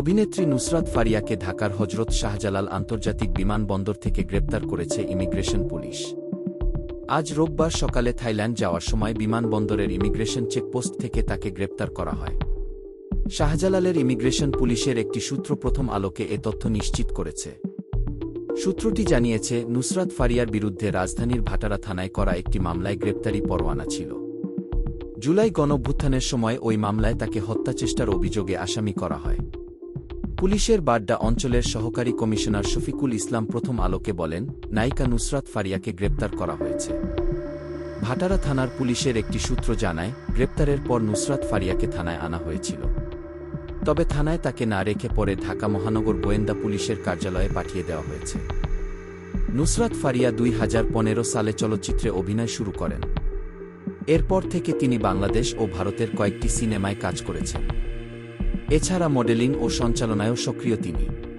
অভিনেত্রী নুসরাত ফারিয়াকে ঢাকার হজরত শাহজালাল আন্তর্জাতিক বিমানবন্দর থেকে গ্রেপ্তার করেছে ইমিগ্রেশন পুলিশ। আজ রোববার সকালে থাইল্যান্ড যাওয়ার সময় বিমানবন্দরের ইমিগ্রেশন চেকপোস্ট থেকে তাকে গ্রেপ্তার করা হয়। শাহজালালের ইমিগ্রেশন পুলিশের একটি সূত্র প্রথম আলোকে এ তথ্য নিশ্চিত করেছে। সূত্রটি জানিয়েছে, নুসরাত ফারিয়ার বিরুদ্ধে রাজধানীর ভাটারা থানায় করা একটি মামলায় গ্রেপ্তারি পরোয়ানা ছিল। জুলাই গণভ্যুত্থানের সময় ওই মামলায় তাকে হত্যাচেষ্টার অভিযোগে আসামি করা হয়। পুলিশের বাড্ডা অঞ্চলের সহকারী কমিশনার শফিকুল ইসলাম প্রথম আলোকে বলেন, নায়িকা নুসরাত ফারিয়াকে গ্রেপ্তার করা হয়েছে। ভাটারা থানার পুলিশের একটি সূত্র জানায়, গ্রেপ্তারের পর নুসরাত ফারিয়াকে থানায় আনা হয়েছিল। তবে থানায় তাকে না রেখে পরে ঢাকা মহানগর গোয়েন্দা পুলিশের কার্যালয়ে পাঠিয়ে দেওয়া হয়েছে। নুসরাত ফারিয়া দুই হাজার পনেরো সালে চলচ্চিত্রে অভিনয় শুরু করেন। এরপর থেকে তিনি বাংলাদেশ ও ভারতের কয়েকটি সিনেমায় কাজ করেছেন। এছাড়া মডেলিং ও সঞ্চালনায়ও সক্রিয় তিনি।